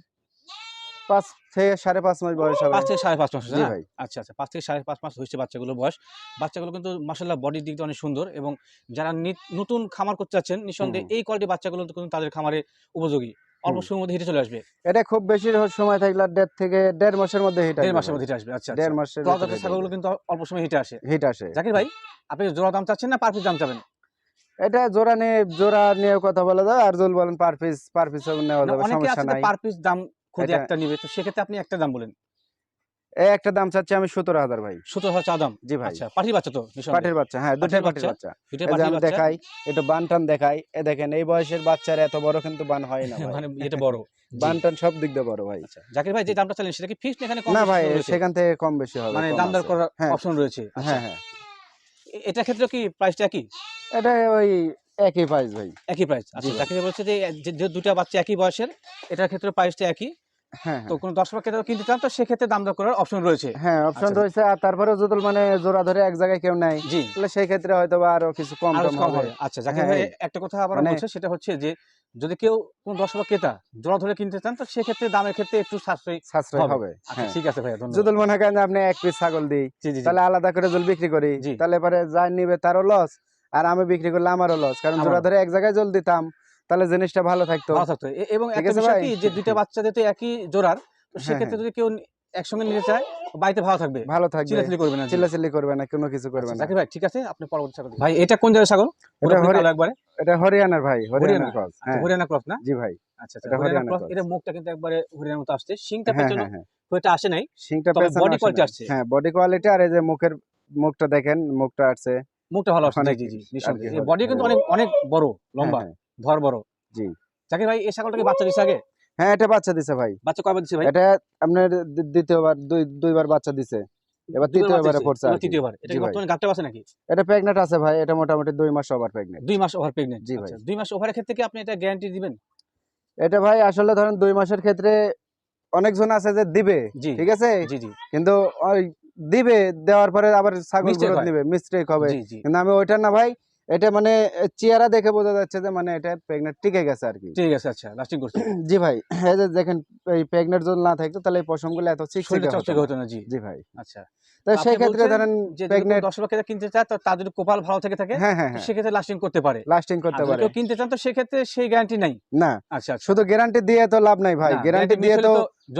B: পাঁচ থেকে সাড়ে পাঁচ মাস বয়স হবে।
A: পাঁচ থেকে সাড়ে পাঁচ মাস
B: জি ভাই।
A: আচ্ছা আচ্ছা পাঁচ থেকে সাড়ে পাঁচ মাস হয়েছে বাচ্চাগুলোর বয়স। বাচ্চাগুলো কিন্তু মাসাল্লাহ বডির দিক দিয়ে অনেক সুন্দর এবং যারা নতুন খামার করতে চাচ্ছেন নিঃসন্দেহে। এই কোয়ালিটি বাচ্চাগুলো কিন্তু তাদের খামারে উপযোগী। অল্প সময়ের মধ্যে হিটে চলে আসবে।
B: এটা খুব বেশি সময় থাকলে দেড় থেকে দেড় মাসের মধ্যে হিট
A: দেড় মাসের মধ্যে হিটে আসবে আচ্ছা
B: দেড় মাসের
A: প্রজাতের ছাগলগুলো কিন্তু অল্প সময় হিটে আসে।
B: হিট আসে।
A: জাকির ভাই আপনি জোড়া দাম চাচ্ছেন না পার পিস দাম চাবেন?
B: এটা জোড়া নিয়ে জোড়া নিয়ে কথা বলা যায় আর জল বলেন পার পিস পার পিস নেওয়া যাবে সমস্যা নাই।
A: পার পিস দাম খুঁজে একটা নিবে তো সেক্ষেত্রে আপনি একটা দাম বলেন।
B: একটা দাম চাচ্ছি আমি সতেরো হাজার ভাই।
A: সত্তর হাজার চা দাম?
B: জি ভাই।
A: আচ্ছা পাঠির বাচ্চা তো।
B: পাটির বাচ্চা হ্যাঁ দুটাই
A: পাটির বাচ্চা? পাঠির
B: আমি। দেখাই একটু বানটান দেখাই। এ দেখেন এই বয়সের বাচ্চার এত বড় কিন্তু বান হয় না [laughs]
A: মানে এটা বড়। [laughs]
B: বানটান সব দিক দিয়ে বড় ভাই।
A: আচ্ছা জাকির ভাই যে দামটা চাইলেন সেটা কি ফিক্সড এখানে কম
B: না ভাই সেখান থেকে কম বেশি হবে
A: মানে দাম দর করার
B: হ্যাঁ।
A: অপশন রয়েছে? আচ্ছা।
B: হ্যাঁ। হ্যাঁ
A: এ- এটার ক্ষেত্রে কি প্রাইসটা
B: এটা ওই একই প্রাইস ভাই।
A: একই প্রাইস আচ্ছা জাকির বলছে যে দুটা বাচ্চা একই বয়সের এটার ক্ষেত্রে প্রাইসটা একই?
B: হ্যাঁ
A: তো কোনো দশ টাকা কিনতে চান তো সেক্ষেত্রে দাম দর করার অপশন রয়েছে
B: হ্যাঁ অপশন
A: আচ্ছা।
B: রয়েছে আর তারপরে যদি মানে জোড়া ধরে এক জায়গায় কেউ নাই
A: জি
B: তাহলে সেই ক্ষেত্রে হয়তো বা আরও কিছু কম হবে
A: আচ্ছা জাকির
B: হ্যাঁ,
A: ভাই একটা কথা আবার
B: মানে-
A: বলছে সেটা হচ্ছে যে যদি কেউ কোন দশ টাকা ক্রেতা জোড়া ধরে কিনতে চান তো সেক্ষেত্রে দামের ক্ষেত্রে একটু সাশ্রয়ী
B: সাশ্রয়
A: হবে। আচ্ছা
B: হ্যাঁ
A: ঠিক আছে ভাইয়া ধন্যবাদ
B: যদি মনে করেন আপনি এক পিস ছাগল দিই। তাহলে আলাদা করে জল বিক্রি করি। তাহলে পরে যা নিবে তারও লস আর আমি বিক্রি করলে আমারও লস কারণ। জোড়া ধরে এক জায়গায় জল দিতাম তাহলে জিনিসটা ভালো থাকতো।
A: ভালো থাকতো। এবং একটা বিষয় কি যে দুইটা বাচ্চা যেহেতু একই জোড়ার তো
B: হ্যাঁ,
A: সেক্ষেত্রে
B: হ্যাঁ।
A: যদি কেউ একসঙ্গে নিতে চায় বাড়িতে ভালো থাকবে।
B: ভালো থাকবে।
A: চিল্লাচিল্লি করবে না।
B: চিল্লাচিল্লি করবে না কোনো কিছু করবে
A: আচ্ছা,
B: না।
A: জাকির ভাই ঠিক আছে আপনি পরবর্তী ছাগল ভাই এটা কোন জায়গার ছাগল?
B: এটা
A: পুরোপুরি
B: হরি-
A: কালো একবারে?
B: এটা হরিয়ানার ভাই
A: হরিয়ানা?
B: ক্রস
A: আচ্ছা,
B: হ্যাঁ।
A: হরিয়ানা ক্রস না?
B: জি ভাই।
A: আচ্ছা আচ্ছা
B: এটা
A: হরিয়ানা
B: হরিয়ানা
A: ক্রস। এটা মুখটা কিন্তু একবারে হরিয়ানার মতো আসছে।
B: হ্যাঁ
A: পেছনে
B: হ্যাঁ হ্যাঁ।
A: হয়েটা আসে নাই
B: সিংটা পেছনে
A: quality
B: না।
A: আসছে।
B: হ্যাঁ বডি কোয়ালিটি আর এই যে মুখের মুখটা দেখেন মুখটা আসছে।
A: মুখটা ভালো আসছে জি জি বডি কিন্তু অনেক অনেক বড় লম্বা। ধর বড়।
B: জি।
A: জাকির ভাই এই ছাগলটাকে বাচ্চা দিছে আগে?
B: হ্যাঁ এটা বাচ্চা দিছে ভাই।
A: বাচ্চা কয়বার দিছে ভাই?
B: এটা আপনার দ্বিতীয়বার দুই দুইবার বাচ্চা দিছে। এবার তৃতীয়বারে পড়ছে
A: তৃতীয়বার? এটা বর্তমানে গাপটা আছে নাকি?
B: এটা প্রেগনেন্ট আছে ভাই এটা মোটামুটি দুই মাস ওভার প্রেগনেন্ট
A: দুই মাস ওভার প্রেগনেন্ট
B: জি ভাই।
A: দুই মাস ওভারের ক্ষেত্রে কি আপনি এটা গ্যারান্টি দিবেন?
B: এটা ভাই আসলে ধরেন দুই মাসের ক্ষেত্রে অনেকজন আছে যে দিবে ঠিক আছে?
A: জি জি।
B: কিন্তু ওই দিবে দেওয়ার পরে আবার ছাগল দিবে মিস্টেক হবে। কিন্তু আমি ওইটা না ভাই এটা মানে চেয়ারা দেখে বোঝা যাচ্ছে যে মানে এটা প্রেগনেন্ট টিকে গেছে আর কি।
A: ঠিক আছে আচ্ছা লাস্টিং করছে। [clears throat]
B: জি ভাই এই যে দেখেন এই প্রেগনেন্ট যদি না থাকতো তাহলে এই পশমগুলো এত চিকচিকে। হতো না
A: জি।
B: জি ভাই।
A: আচ্ছা।
B: তো
A: আপনি
B: সেই ক্ষেত্রে ধরেন
A: যে
B: প্রেগনেন্ট
A: লক্ষ কিনতে চায় তো তার যদি কপাল ভালো থেকে থাকে তো সেক্ষেত্রে লাস্টিং করতে পারে।
B: লাস্টিং করতে পারে।
A: কেউ কিনতে চান তো সেক্ষেত্রে সেই গ্যারান্টি নাই।
B: না।
A: আচ্ছা
B: শুধু গ্যারান্টি দিয়ে তো লাভ নাই ভাই। গ্যারান্টি দিয়ে তো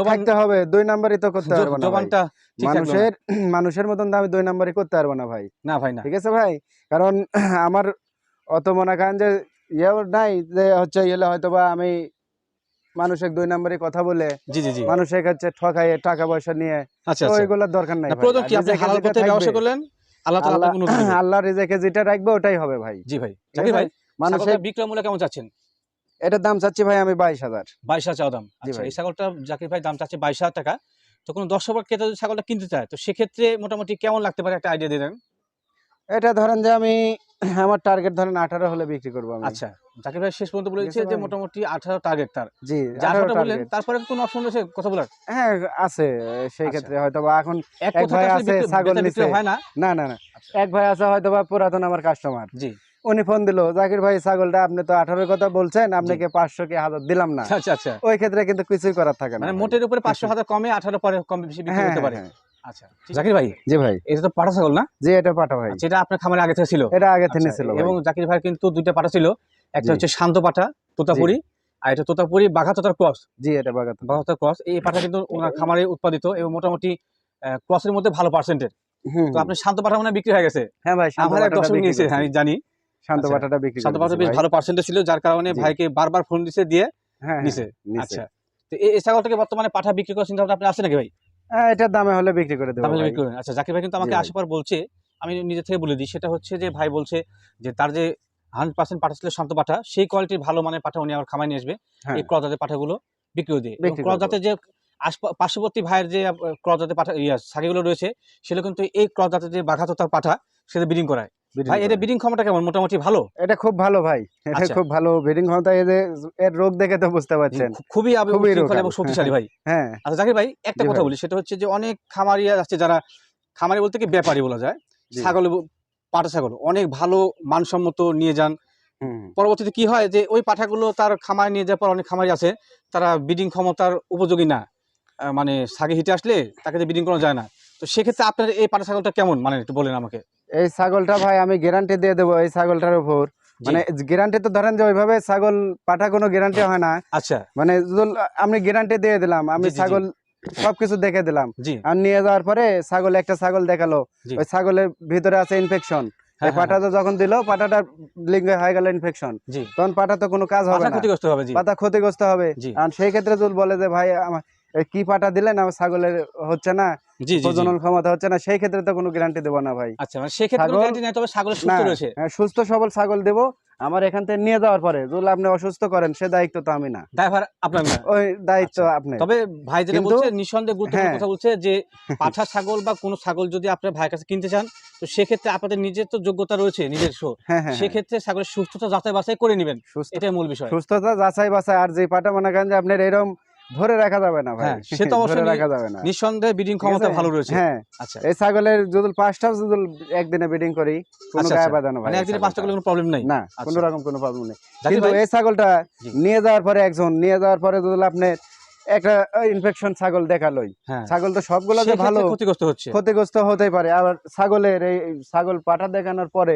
B: থাকতে হবে। দুই নাম্বারই তো করতে পারব না। মানুষের মানুষের মতন আমি দুই নাম্বারই করতে পারব না ভাই।
A: না ভাই না।
B: ঠিক আছে ভাই? কারণ আমার অত মনে করেন যে ইয়েও নাই যে হচ্ছে হয়তো বা আমি মানুষের দুই নাম্বারই কথা বলে
A: জি জি জি।
B: মানুষের কাছে ঠকাইয়ে টাকা পয়সা নিয়ে।
A: আচ্ছা আচ্ছা।
B: ওইগুলোর দরকার নাই
A: কি আপনি হালাল ব্যবসা করলেন আল্লাহ তাআলা
B: আল্লাহ রিজেকে যেটা রাখবে ওটাই হবে ভাই।
A: জি ভাই জাকির ভাই?
B: মানুষের
A: বিক্রয় মূল্য কেমন চাচ্ছেন?
B: এটার দাম চাচ্ছি ভাই আমি বাইশ হাজার।
A: বাইশ হাজার দাম। আচ্ছা। এই ছাগলটা জাকির ভাই দাম চাচ্ছে বাইশ হাজার টাকা। তো কোনো দর্শক ক্রেতা যদি ছাগলটা কিনতে চায় তো সেক্ষেত্রে মোটামুটি কেমন লাগতে পারে একটা আইডিয়া দিয়ে দেন?
B: এটা ধরেন যে আমি আমার টার্গেট ধরেন আঠারো হলে বিক্রি করব আমি।
A: আচ্ছা। জাকির ভাই শেষ পর্যন্ত বলে
B: ঠিক
A: যে মোটামুটি আঠারো টার্গেট তার।
B: জি
A: যে
B: আঠারো
A: আঠারোটা বললেন তারপরে কোনো অপশন রয়েছে? কথা বলার?
B: হ্যাঁ আছে সেই
A: আচ্ছা।
B: ক্ষেত্রে হয়তো বা এখন
A: এক
B: ভাই আছে, ছাগল নিছে।
A: হয় না।
B: না না না।
A: আচ্ছা।
B: এক ভাই আছে হয়তো বা পুরাতন আমার কাস্টমার
A: জি।
B: উনি ফোন দিল জাকির ভাই ছাগলটা আপনি তো আঠারোর কথা বলছেন আপনাকে পাঁচশো কি হাজার দিলাম না।
A: আচ্ছা আচ্ছা।
B: ওই ক্ষেত্রে কিন্তু কিছুই করার থাকে না।
A: মানে। মোটের উপরে পাঁচশো হাজার কমে আঠারো পরে কম বেশি বিক্রি
B: হ্যাঁ,
A: করতে
B: হ্যাঁ,
A: পারে।
B: হ্যাঁ।
A: আচ্ছা জাকির ভাই?
B: জি ভাই।
A: এটা তো পাঠা ছাগল না?
B: জি এটা পাঠা ভাই।
A: যেটা আপনার খামারে আগে থেকে ছিল?
B: এটা আগে থেকে
A: আচ্ছা,
B: ছিল
A: এবং জাকির ভাই কিন্তু দুইটা পাঠা ছিল। একটা হচ্ছে শান্ত পাঠা তোতাপুরি আর এটা তোতাপুরি বাঘা তোতার ক্রস।
B: জি এটা
A: বাঘা তোতার ক্রস। এই পাঠা কিন্তু ওনার খামারে উৎপাদিত এবং মোটামুটি ক্রসের মধ্যে ভালো পার্সেন্টের তো আপনি শান্ত পাঠা মনে বিক্রি হয়ে গেছে?
B: হ্যাঁ ভাই
A: আমার দর্শক নিয়েছে আমি জানি।
B: শান্ত
A: আচ্ছা,
B: পাঠাটা বিক্রি
A: শান্ত পাঠা বেশ ভালো পার্সেন্টেজ ছিল যার কারণে ভাইকে বারবার ফোন দিছে দিয়ে
B: হ্যাঁ
A: নিছে।
B: নিচে
A: আচ্ছা তো এই ছাগলটাকে বর্তমানে পাঠা বিক্রি করার চিন্তা আপনার আছে নাকি ভাই?
B: হ্যাঁ এটার দামে হলে বিক্রি করে দেবো
A: তাহলে বিক্রি করেন। আচ্ছা জাকির ভাই কিন্তু আমাকে। আসার বলছে আমি নিজে থেকে বলে দিই সেটা হচ্ছে যে ভাই বলছে যে তার যে হান্ড্রেড পার্সেন্ট পাঠা ছিল শান্ত পাঠা সেই কোয়ালিটির ভালো মানের পাঠা উনি আমার খামায় নিয়ে আসবে
B: হ্যাঁ।
A: এই ক্রজাতের পাঠাগুলো বিক্রিও দিয়ে।
B: বিক্রি করব।
A: ক্রজাতের যে পার্শ্ববর্তী ভাইয়ের যে ক্রজাতে পাঠা ইয়া সাকিগুলো রয়েছে সেগুলো কিন্তু এই ক্রজাতের যে বাঘা তোতার পাঠা সেটা বিডিং করায়। ভাই। এটা বিডিং ক্ষমতা কেমন? মোটামুটি ভালো?
B: এটা খুব ভালো ভাই এটা
A: আচ্ছা।
B: খুব ভালো ব্রিডিং ক্ষমতা এর রোগ দেখে তো বুঝতে পারছেন।
A: খুবই এবং শক্তিশালী ভাই। [laughs]
B: হ্যাঁ।
A: আচ্ছা জাকির ভাই একটা কথা বলি সেটা হচ্ছে যে অনেক খামারিয়া আছে যারা খামারি বলতে কি ব্যাপারী বলা যায়। ছাগল পাটা ছাগল অনেক ভালো মানসম্মত নিয়ে যান। পরবর্তীতে কি হয় যে ওই পাঠাগুলো তার খামারে নিয়ে যাওয়ার পর অনেক খামারি আছে তারা ব্রিডিং ক্ষমতার উপযোগী না। মানে সাগে হিটে আসলে তাকে যে ব্রিডিং করা যায় না। তো সেক্ষেত্রে আপনার এই পাঠা ছাগলটা কেমন? মানে একটু বলেন আমাকে।
B: এই ছাগলটা ভাই আমি গ্যারান্টি দিয়ে দেবো এই ছাগলটার উপর। মানে গ্যারান্টি তো ধরেন যে ওইভাবে ছাগল পাঠা কোনো গ্যারান্টি হয় না।
A: আচ্ছা।
B: মানে আমি গ্যারান্টি দিয়ে দিলাম। আমি। ছাগল সবকিছু দেখে দিলাম। আর নিয়ে যাওয়ার পরে ছাগল একটা ছাগল দেখাল। ওই ছাগলের ভিতরে আছে ইনফেকশন
A: পাটাটা
B: এই যখন দিল পাটাটা লিঙ্গে হয়ে গেল ইনফেকশন তখন পাটা তো কোনো কাজ হবে না।
A: ক্ষতিগ্রস্ত হবে
B: পাতা ক্ষতিগ্রস্ত হবে। আর সেই ক্ষেত্রে যদি বলে যে ভাই আমার কি পাটা দিলেন? আমার ছাগলের হচ্ছে না। প্রজনন ক্ষমতা হচ্ছে না সেই ক্ষেত্রে তো কোনো গ্যারান্টি দেবো না ভাই।
A: আচ্ছা মানে সেক্ষেত্রে
B: ছাগল-
A: গ্যারান্টি নেই তবে ছাগলের সুস্থ রয়েছে?
B: হ্যাঁ, সুস্থ সবল ছাগল দেব আমার এখান থেকে নিয়ে যাওয়ার পরে যদি আপনি অসুস্থ করেন সে দায়িত্ব তো আমি না।
A: ড্রাইভার আপনার না?
B: ওই দায়িত্ব
A: আচ্ছা,
B: আপনি।
A: তবে ভাই যেটা বলছে নিঃসন্দেহে গুরুত্বপূর্ণ
B: হ্যাঁ।
A: কথা বলছে যে [laughs] পাঠা ছাগল বা কোনো ছাগল যদি আপনার ভাইয়ের কাছে কিনতে চান তো সেক্ষেত্রে আপনাদের নিজের তো যোগ্যতা রয়েছে নিজস্ব।
B: হ্যাঁ
A: সেক্ষেত্রে ছাগলের সুস্থতা যাচাই বাছাই করে নেবেন। এটাই মূল বিষয়।
B: সুস্থতা যাচাই বাছাই আর যে পাটা মনে করেন যে আপনার এরকম ধরে রাখা যাবে না ভাই।
A: হ্যাঁ, সে তো [laughs] অবশ্যই
B: রাখা যাবে না।
A: নিঃসন্দেহে ব্রিডিং ক্ষমতা ভালো রয়েছে।
B: হ্যাঁ।
A: আচ্ছা।
B: এই ছাগলের যদি যদি একদিনে ব্রিডিং করি কোনো
A: আচ্ছা,
B: গায়ে
A: আচ্ছা।
B: ভাই।
A: মানে একদিনে পাঁচটা করলে কোনো প্রবলেম নাই?
B: না
A: আচ্ছা।
B: কোনো রকম কোনো প্রবলেম নেই। কিন্তু এই ছাগলটা নিয়ে যাওয়ার পরে একজন নিয়ে যাওয়ার পরে যদি আপনি একটা ইনফেকশন ছাগল দেখালোই
A: হ্যাঁ।
B: ছাগল তো সবগুলো ভালো
A: ক্ষতিগ্রস্ত হচ্ছে।
B: ক্ষতিগ্রস্ত হতেই পারে। আবার ছাগলের এই ছাগল পাঠা দেখানোর পরে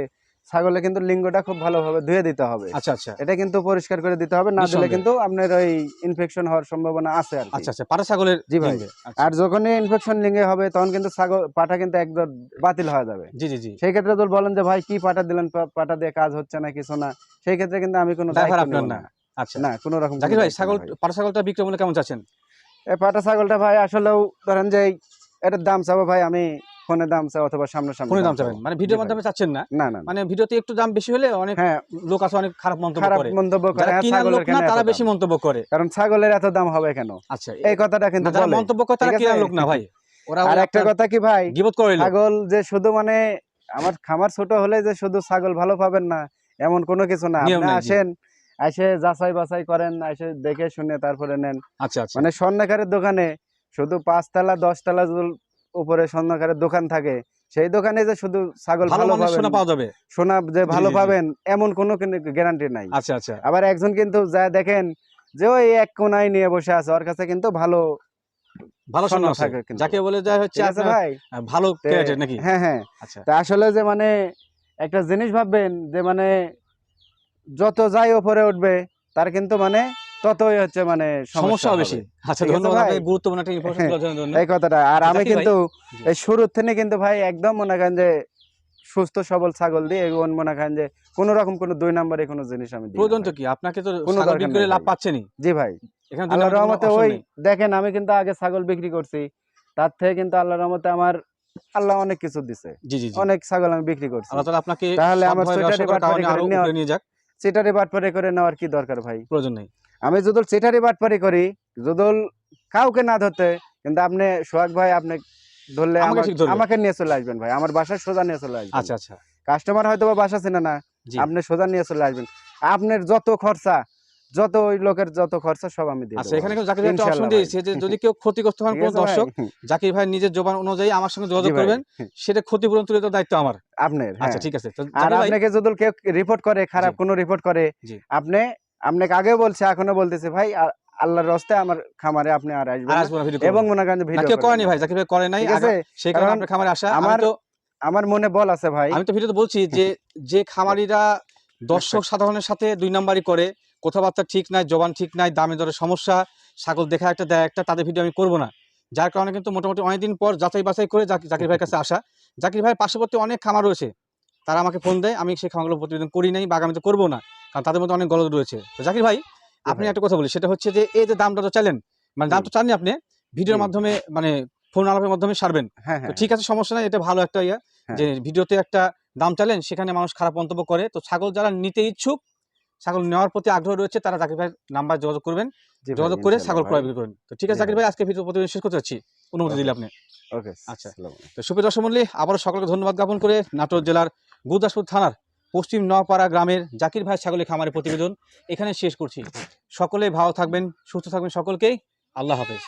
B: ছাগলে কিন্তু লিঙ্গটা খুব ভালোভাবে ধুয়ে দিতে হবে।
A: আচ্ছা আচ্ছা।
B: এটা কিন্তু পরিষ্কার করে দিতে হবে না দিলে কিন্তু আপনার ওই ইনফেকশন হওয়ার সম্ভাবনা আছে আর
A: আচ্ছা আচ্ছা পাঠা ছাগলের
B: জি ভাই।
A: আচ্ছা।
B: আর যখনই ইনফেকশন লিঙ্গে হবে তখন কিন্তু ছাগল পাঠা কিন্তু একদম বাতিল হয়ে যাবে।
A: জি জি জি।
B: সেই ক্ষেত্রে তো বলেন যে ভাই কি পাটা দিলেন? পাটা দিয়ে কাজ হচ্ছে না কিছু না? সেই ক্ষেত্রে কিন্তু আমি কোনো দায়িত্ব
A: আপনার না? আচ্ছা।
B: না কোনো রকম
A: জাকির ভাই ছাগল পাটা ছাগলটা বিক্রয় মূল্য কেমন চাচ্ছেন?
B: এই পাঠা ছাগলটা ভাই আসলেও ধরেন যে এটার দাম চাবো ভাই আমি ফোনে দাম চাই অথবা সামনে সামনে
A: ফোনে দাম চাবেন? মানে ভিডিওর মাধ্যমে চাচ্ছেন না?
B: না না।
A: মানে ভিডিওতে একটু দাম বেশি হলে অনেক
B: হ্যাঁ।
A: লোক আছে অনেক খারাপ মন্তব্য
B: খারাপ মন্তব্য করে হ্যাঁ,
A: লোক না তারা বেশি মন্তব্য করে।
B: কারণ ছাগলের এত দাম হবে কেন?
A: আচ্ছা
B: এই কথাটা কিন্তু বলে।
A: মন্তব্য করে তারা
B: আছে?
A: লোক না ভাই। ওরা
B: আর একটা কথা কি ভাই?
A: গিবত করে
B: ছাগল যে শুধু মানে আমার খামার ছোট হলে যে শুধু ছাগল ভালো পাবেন না এমন কোনো কিছু না। আপনি আসেন এসে যাচাই বাছাই করেন এসে দেখে শুনে তারপরে নেন।
A: আচ্ছা আচ্ছা।
B: মানে স্বর্ণকারের দোকানে শুধু পাঁচতলা দশতলা উপরে স্বর্ণকারের দোকান থাকে সেই দোকানে যে শুধু ছাগল
A: ভালো সোনা পাওয়া যাবে।
B: সোনা যে ভালো। পাবেন এমন কোনো গ্যারান্টি নাই।
A: আচ্ছা আচ্ছা।
B: আবার একজন কিন্তু যা দেখেন যে ওই এক কোনায় নিয়ে বসে আছে ওর কাছে কিন্তু ভালো
A: ভালো
B: সোনা
A: সোনা
B: থাকে
A: যাকে বলে যায় হচ্ছে
B: ঠিক আছে
A: আপনার
B: ভাই?
A: ভালো নাকি?
B: হ্যাঁ হ্যাঁ।
A: আচ্ছা।
B: তা আসলে যে মানে একটা জিনিস ভাববেন যে মানে যত যাই ওপরে উঠবে তার কিন্তু মানে ততই হচ্ছে মানে
A: সমস্যাও
B: হবে।
A: বেশি আচ্ছা ধন্যবাদ? আপনাকে গুরুত্বপূর্ণ একটা ইনফরমেশন দেওয়ার জন্য
B: এই কথাটা। আর আমি কিন্তু এই শুরুর থেকে কিন্তু ভাই একদম মনে করেন যে সুস্থ সবল ছাগল দিয়ে মনে করেন যে কোনো রকম কোনো দুই নম্বরে কোনো জিনিস আমি দিই
A: প্রয়োজন তো কি? আপনাকে তো
B: কোনো দরকার
A: বিক্রি করে লাভ। পাচ্ছেনই।
B: জি ভাই।
A: এখানে
B: আল্লাহর রহমতে ওই দেখেন আমি কিন্তু আগে ছাগল বিক্রি করছি। তার থেকে কিন্তু আল্লাহর রহমতে আমার আল্লাহ অনেক কিছু দিছে।
A: জি জি জি।
B: অনেক ছাগল আমি বিক্রি করছি।
A: আল্লাহ আপনাকে
B: তাহলে আমার
A: করার
B: বাটপারি করে
A: নিয়ে যাক।
B: বাটপারি করে নেওয়ার কি দরকার ভাই?
A: প্রয়োজন নেই।
B: আমি যদুল চিটারি বাটপারি করি। যদুল কাউকে না ধরতে কিন্তু আপনি সোহাগ ভাই আপনি ধরলে
A: আমাকে
B: নিয়ে চলে আসবেন ভাই। আমার বাসায় সোজা নিয়ে চলে আসবেন।
A: আচ্ছা আচ্ছা।
B: কাস্টমার হয়তো বা বাসা চেনে না। আপনি সোজা নিয়ে চলে আসবেন। আপনার যত খরচা যত ওই লোকের যত খরচা সব আমি দিয়ে
A: আচ্ছা এখানে। জাকির ভাই একটা অপশন দিয়েছে যে যদি কেউ ক্ষতিগ্রস্ত হন কোন দর্শক জাকির ভাই নিজের জবান অনুযায়ী আমার সঙ্গে যোগাযোগ করবেন। সেটা ক্ষতিপূরণ তুলে দেওয়ার দায়িত্ব আমার।
B: আপনার
A: আচ্ছা
B: হ্যাঁ।
A: ঠিক আছে।
B: আর আপনাকে যদি কেউ রিপোর্ট করে খারাপ কোনো রিপোর্ট করে আপনি আপনাকে আগে বলছে এখনও বলতেছে ভাই আল্লাহর রস্তে আমার খামারে আপনি আর আসবেন এবং মনে করেন ভিডিও
A: কেউ করেনি ভাই জাকির ভাই করে নাই। সেই কারণে আপনার খামারে আসা
B: আমার-
A: তো
B: আমার মনে বল আছে ভাই।
A: আমি তো ভিডিওতে বলছি যে যে খামারিরা দর্শক সাধারণের সাথে দুই নাম্বারই করে কথাবার্তা ঠিক নাই জবান ঠিক নাই দামে দরে সমস্যা ছাগল দেখা একটা দেয় একটা তাদের ভিডিও আমি করব না। যার কারণে কিন্তু মোটামুটি অনেকদিন পর যাচাই বাছাই করে জাকি- জাকির ভাইয়ের কাছে আসা। জাকির ভাইয়ের পার্শ্ববর্তী অনেক খামার রয়েছে। তারা আমাকে ফোন দেয় আমি সেই খামারগুলো প্রতিবেদন করি নাই বা আগামীতে করব না। কারণ তাদের মধ্যে অনেক গলদ রয়েছে। তো জাকির ভাই আপনি একটা কথা বলি সেটা হচ্ছে যে এই যে দামটা তো চাইলেন মানে দাম তো চাননি আপনি ভিডিওর মাধ্যমে মানে ফোন আলাপের মাধ্যমে সারবেন।
B: হ্যাঁ
A: তো
B: হ্যাঁ
A: ঠিক আছে সমস্যা নাই এটা ভালো একটা ইয়া।
B: হ্যাঁ।
A: যে ভিডিওতে একটা দাম চাইলেন সেখানে মানুষ খারাপ মন্তব্য করে। তো ছাগল যারা নিতে ইচ্ছুক ছাগল নেওয়ার প্রতি আগ্রহ রয়েছে তারা জাকির ভাই নাম্বার যোগাযোগ করবেন। যোগাযোগ করে ছাগল। ক্রয় বিক্রি করবেন তো ঠিক আছে জাকির
B: ভাই।
A: আজকে ভিডিও প্রতিবেদন শেষ করতে যাচ্ছি। অনুমতি দিলে আপনি।
B: ওকে
A: আচ্ছা। তো সুপ্রিয় দর্শক মন্ডলী আবারও সকলকে ধন্যবাদ জ্ঞাপন করে নাটোর জেলার গুরদাসপুর থানার পশ্চিম নপাড়া গ্রামের জাকির ভাই ছাগলের খামারের প্রতিবেদন এখানে শেষ করছি। সকলে ভালো থাকবেন, সুস্থ থাকবেন সকলকেই। আল্লাহ হাফেজ।